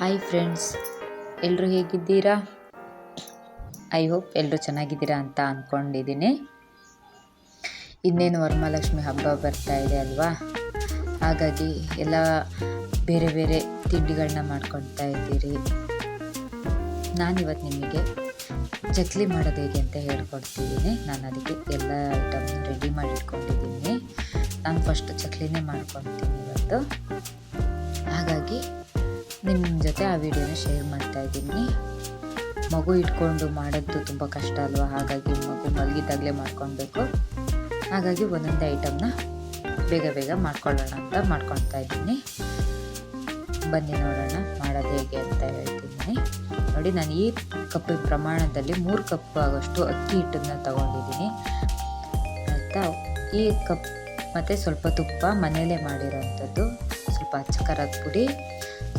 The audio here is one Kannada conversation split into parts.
ಹಾಯ್ ಫ್ರೆಂಡ್ಸ್ ಎಲ್ಲರೂ ಹೇಗಿದ್ದೀರಾ? ಐ ಹೋಪ್ ಎಲ್ಲರೂ ಚೆನ್ನಾಗಿದ್ದೀರಾ ಅಂತ ಅಂದ್ಕೊಂಡಿದ್ದೀನಿ ಇನ್ನೇನು ವರಮಹಾಲಕ್ಷ್ಮಿ ಹಬ್ಬ ಬರ್ತಾ ಇದೆ ಅಲ್ವಾ? ಹಾಗಾಗಿ ಎಲ್ಲ ಬೇರೆ ಬೇರೆ ತಿಂಡಿಗಳನ್ನ ಮಾಡ್ಕೊಳ್ತಾ ಇದ್ದೀರಿ. ನಾನಿವತ್ತು ನಿಮಗೆ ಚಕ್ಲಿ ಮಾಡೋದು ಹೇಗೆ ಅಂತ ಹೇಳ್ಕೊಡ್ತಿದ್ದೀನಿ. ನಾನು ಅದಕ್ಕೆ ಎಲ್ಲ ಐಟಮ್ನ ರೆಡಿ ಮಾಡಿ ಇಟ್ಕೊಂಡಿದ್ದೀನಿ ನಾನು ಫಸ್ಟ್ ಚಕ್ಲಿನೇ ಮಾಡ್ಕೊತೀನಿ ಇವತ್ತು. ಹಾಗಾಗಿ ನಿಮ್ಮ ಜೊತೆ ಆ ವಿಡಿಯೋನ ಶೇರ್ ಮಾಡ್ತಾ ಇದ್ದೀನಿ. ಮಗು ಇಟ್ಕೊಂಡು ಮಾಡೋದು ತುಂಬ ಕಷ್ಟ ಅಲ್ವಾ? ಹಾಗಾಗಿ ಮಗು ಮಲಗಿದ್ದಾಗಲೇ ಮಾಡ್ಕೊಳ್ಬೇಕು. ಹಾಗಾಗಿ ಒಂದೊಂದೇ ಐಟಮ್ನ ಬೇಗ ಬೇಗ ಮಾಡ್ಕೊಳ್ಳೋಣ ಅಂತ ಮಾಡ್ಕೊಳ್ತಾ ಇದ್ದೀನಿ. ಬನ್ನಿ ನೋಡೋಣ ಮಾಡೋದು ಹೇಗೆ ಅಂತ ಹೇಳ್ತಿದ್ದೀನಿ ನೋಡಿ, ನಾನು ಈ ಕಪ್ಪಿನ ಪ್ರಮಾಣದಲ್ಲಿ ಮೂರು ಕಪ್ ಆಗೋಷ್ಟು ಅಕ್ಕಿ ಹಿಟ್ಟನ್ನು ತಗೊಂಡಿದ್ದೀನಿ. ಆಯಿತಾ? ಈ ಕಪ್ ಮತ್ತು ಸ್ವಲ್ಪ ತುಪ್ಪ ಮನೆಯಲ್ಲೇ ಮಾಡಿರೋವಂಥದ್ದು ಸ್ವಲ್ಪ ಅಚ್ಚ ಖಾರದ ಪುಡಿ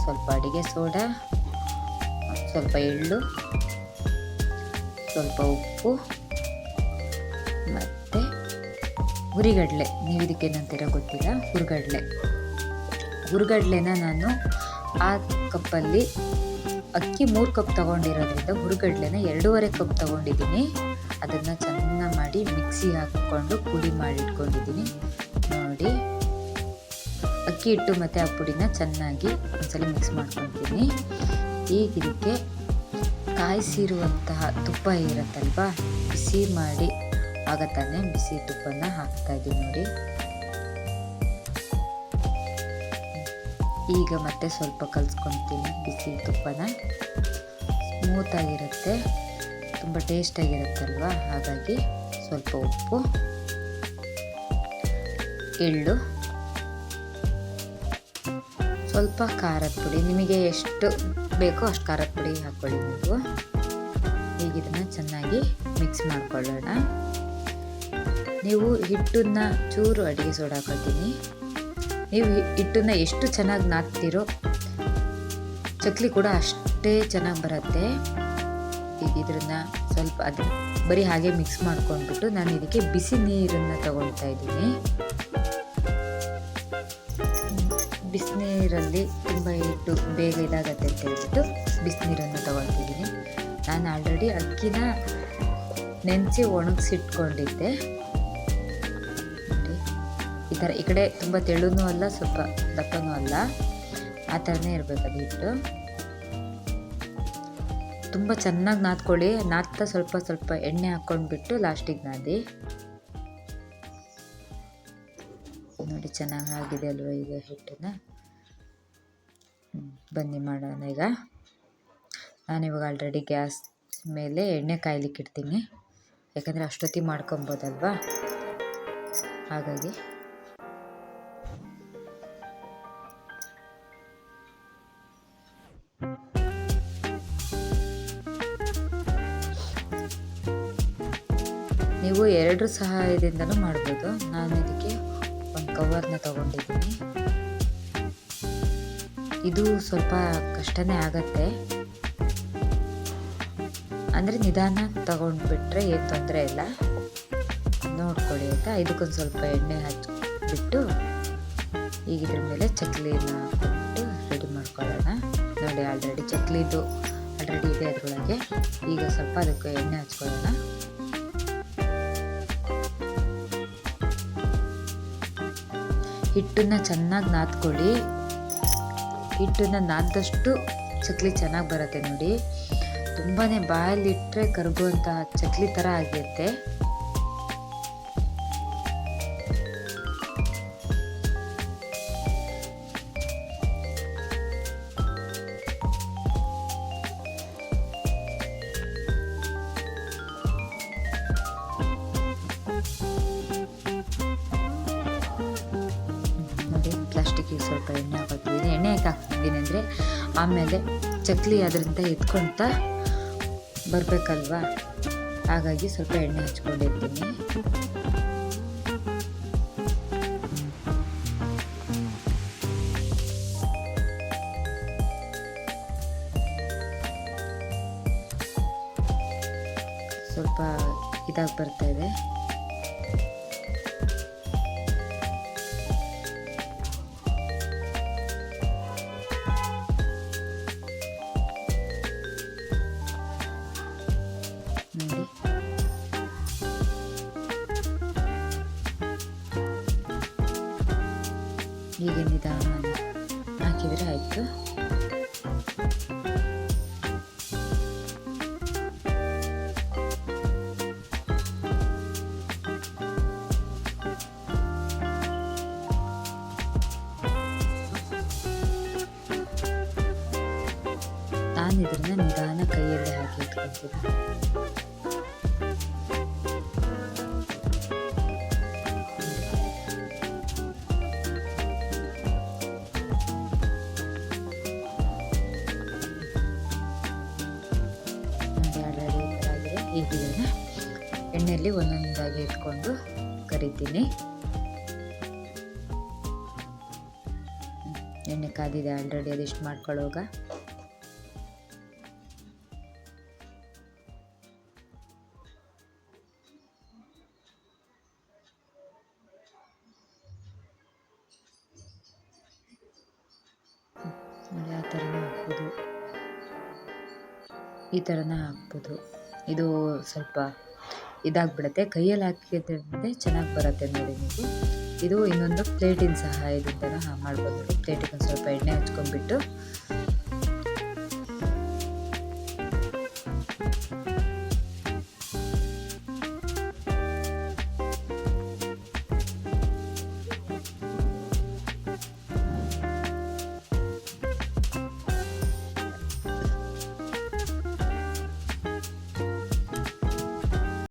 ಸ್ವಲ್ಪ ಅಡುಗೆ ಸೋಡಾ, ಸ್ವಲ್ಪ ಎಳ್ಳು, ಸ್ವಲ್ಪ ಉಪ್ಪು, ಮತ್ತು ಹುರಿಗಡಲೆ. ನೀವು ಇದಕ್ಕೆ ಏನಂತೀರ ಗೊತ್ತಿಲ್ಲ? ಹುರಿಗಡಲೆ. ಹುರಿಗಡಲೆನ ನಾನು ಆ ಕಪ್ಪಲ್ಲಿ ಅಕ್ಕಿ ಮೂರು ಕಪ್ ತೊಗೊಂಡಿರೋದ್ರಿಂದ ಹುರಿಗಡಲೆನ ಎರಡೂವರೆ ಕಪ್ ತೊಗೊಂಡಿದ್ದೀನಿ. ಅದನ್ನು ಚೆನ್ನಾಗಿ ಮಾಡಿ ಮಿಕ್ಸಿ ಹಾಕ್ಕೊಂಡು ಪುಡಿ ಮಾಡಿಟ್ಕೊಂಡಿದ್ದೀನಿ ನೋಡಿ. ಅಕ್ಕಿ ಹಿಟ್ಟು ಮತ್ತು ಆ ಪುಡಿನ ಚೆನ್ನಾಗಿ ಒಂದ್ಸಲ ಮಿಕ್ಸ್ ಮಾಡ್ಕೊತೀನಿ. ಈಗ ಇದಕ್ಕೆ ಕಾಯಿಸಿರುವಂತಹ ತುಪ್ಪ ಇರುತ್ತಲ್ವಾ, ಬಿಸಿ ಮಾಡಿ ಆಗ ತಾನೇ ಬಿಸಿ ತುಪ್ಪನ ಹಾಕ್ತಾ ಇದ್ದೀನಿ ನೋಡಿ. ಈಗ ಮತ್ತೆ ಸ್ವಲ್ಪ ಕಲಿಸ್ಕೊತೀನಿ ಬಿಸಿ ತುಪ್ಪನ. ಸ್ಮೂತಾಗಿರುತ್ತೆ ತುಂಬ ಟೇಸ್ಟಾಗಿರುತ್ತಲ್ವ ಹಾಗಾಗಿ ಸ್ವಲ್ಪ ಉಪ್ಪು, ಎಳ್ಳು ಸ್ವಲ್ಪ ಖಾರದ ಪುಡಿ, ನಿಮಗೆ ಎಷ್ಟು ಬೇಕೋ ಅಷ್ಟು ಖಾರದ ಪುಡಿ ಹಾಕ್ಕೊಳ್ಳಿ ನೀವು. ಈಗ ಇದನ್ನು ಚೆನ್ನಾಗಿ ಮಿಕ್ಸ್ ಮಾಡ್ಕೊಳ್ಳೋಣ. ನೀವು ಹಿಟ್ಟನ್ನ ಚೂರು ಅಡುಗೆ ಸೋಡಾ ಹಾಕೊಳ್ತೀನಿ. ನೀವು ಹಿಟ್ಟನ್ನ ಎಷ್ಟು ಚೆನ್ನಾಗಿ ನಾದ್ತೀರೋ, ಚಕ್ಲಿ ಕೂಡ ಅಷ್ಟೇ ಚೆನ್ನಾಗಿ ಬರುತ್ತೆ. ಈಗ ಇದನ್ನು ಸ್ವಲ್ಪ ಅದು ಬರೀ ಹಾಗೆ ಮಿಕ್ಸ್ ಮಾಡ್ಕೊಂಡ್ಬಿಟ್ಟು ನಾನು ಇದಕ್ಕೆ ಬಿಸಿ ನೀರನ್ನು ತಗೊಳ್ತಾ ಇದ್ದೀನಿ. ಬಿಸಿನೀರಲ್ಲಿ ತುಂಬ ಹಿಟ್ಟು ಬೇಗ ಇದಾಗತ್ತೆ ಅಂತ ಹೇಳ್ಬಿಟ್ಟು ಬಿಸಿನೀರನ್ನು ತಗೊಳ್ತಿದ್ದೀನಿ. ನಾನು ಆಲ್ರೆಡಿ ಅಕ್ಕಿನ ನೆನೆಸಿ ಒಣಗಿಸಿಟ್ಕೊಂಡಿದ್ದೆ. ನೋಡಿ, ಈ ಥರ ಈ ಕಡೆ ತುಂಬ ತೆಳುನೂ ಅಲ್ಲ, ಸ್ವಲ್ಪ ದಪ್ಪನೂ ಅಲ್ಲ. ಆ ಥರನೇ ಇರಬೇಕು ಅದು ಹಿಟ್ಟು. ತುಂಬ ಚೆನ್ನಾಗಿ ನಾದ್ಕೊಳ್ಳಿ. ನಾದ್ತಾ ಸ್ವಲ್ಪ ಸ್ವಲ್ಪ ಎಣ್ಣೆ ಹಾಕ್ಕೊಂಡ್ಬಿಟ್ಟು ಲಾಸ್ಟಿಗೆ ನಾದಿ. ಚೆನ್ನಾಗಿ ಆಗಿದೆ ಅಲ್ವಾ ಈಗ ಹಿಟ್ಟನ್ನು? ಬನ್ನಿ ಮಾಡೋಣ ಈಗ. ನಾನಿವಾಗ ಆಲ್ರೆಡಿ ಗ್ಯಾಸ್ ಮೇಲೆ ಎಣ್ಣೆ ಕಾಯ್ಲಿಕ್ಕೆ ಇಡ್ತೀನಿ. ಯಾಕಂದರೆ ಅಷ್ಟೊತ್ತಿ ಮಾಡ್ಕೊಬೋದಲ್ವಾ? ಹಾಗಾಗಿ. ನೀವು ಎರಡರ ಸಹಾಯದಿಂದಲೂ ಮಾಡ್ಬೋದು. ನಾನು ಇದಕ್ಕೆ ಕವರ್ನ ತಗೊಂಡಿದ್ದೀನಿ. ಇದು ಸ್ವಲ್ಪ ಕಷ್ಟನೇ ಆಗತ್ತೆ. ಅಂದರೆ ನಿಧಾನ ತಗೊಂಡ್ಬಿಟ್ರೆ ಏನು ತೊಂದರೆ ಇಲ್ಲ. ನೋಡ್ಕೊಳ್ಳಿ ಆಯಿತಾ? ಇದಕ್ಕೊಂದು ಸ್ವಲ್ಪ ಎಣ್ಣೆ ಹಚ್ಚಿಬಿಟ್ಟು ಈಗ ಇದ್ರ ಮೇಲೆ ಚಕ್ಲಿನ ಹಾಕ್ಬಿಟ್ಟು ರೆಡಿ ಮಾಡ್ಕೊಳ್ಳೋಣ. ನೋಡಿ ಆಲ್ರೆಡಿ ಚಕ್ಲಿದು ಆಲ್ರೆಡಿ ಇದೆ ಅದರೊಳಗೆ. ಈಗ ಸ್ವಲ್ಪ ಅದಕ್ಕೆ ಎಣ್ಣೆ ಹಚ್ಕೊಳ್ಳೋಣ ಹಿಟ್ಟನ್ನು ಚೆನ್ನಾಗಿ ನಾದ್ಕೊಳ್ಳಿ. ಹಿಟ್ಟನ್ನು ನಾದ್ದಷ್ಟು ಚಕ್ಲಿ ಚೆನ್ನಾಗಿ ಬರುತ್ತೆ ನೋಡಿ. ತುಂಬಾ ಬಾಯಲ್ಲಿಟ್ಟರೆ ಕರಗುವಂತಹ ಚಕ್ಲಿ ಥರ ಆಗಿರುತ್ತೆ. ಪ್ಲಾಸ್ಟಿಕ್ಕಿಗೆ ಸ್ವಲ್ಪ ಎಣ್ಣೆ ಹಾಕಿದ್ದೀನಿ ಎಣ್ಣೆ ಯಾಕೆ ಹಾಕ್ತಿದ್ದೀನಿ ಅಂದರೆ ಆಮೇಲೆ ಚಕ್ಲಿ ಅದರಿಂದ ಎತ್ಕೊಳ್ತಾ ಬರಬೇಕಲ್ವಾ? ಹಾಗಾಗಿ ಸ್ವಲ್ಪ ಎಣ್ಣೆ ಹಚ್ಕೊಂಡಿರ್ತೀನಿ. ಸ್ವಲ್ಪ ಇದಾಗಿ ಬರ್ತಾ ಇದೆ. ಹೀಗೆ ನಿಧಾನ ಹಾಕಿದರೆ ಆಯಿತು. ನಾನು ಇದನ್ನು ನಿಧಾನ ಕೈಯಲ್ಲಿ ಹಾಕಿ ಇಟ್ಕೊತೀನಿ ಇದನ್ನ ಎಣ್ಣೆಯಲ್ಲಿ ಒಂದೊಂದಾಗಿ ಇಟ್ಕೊಂಡು ಕರಿತೀನಿ. ಎಣ್ಣೆ ಕಾದಿದೆ ಆಲ್ರೆಡಿ ಅದಿಷ್ಟು ಮಾಡ್ಕೊಳ್ಳೋಗ. ಹಾಕ್ಬೋದು. ಈ ಥರನೇ ಹಾಕ್ಬೋದು. ಇದು ಸ್ವಲ್ಪ ಇದಾಗ್ಬಿಡುತ್ತೆ. ಕೈಯಲ್ಲಿ ಹಾಕಿದ್ರೆ ಚೆನ್ನಾಗಿ ಬರುತ್ತೆ ನೋಡಿ ನೀವು. ಇದು ಇನ್ನೊಂದು ಪ್ಲೇಟಿನ ಸಹಾಯದಿಂದ ಮಾಡ್ಬೋದು. ಪ್ಲೇಟಿಗೆ ಒಂದು ಸ್ವಲ್ಪ ಎಣ್ಣೆ ಹಚ್ಕೊಂಡ್ಬಿಟ್ಟು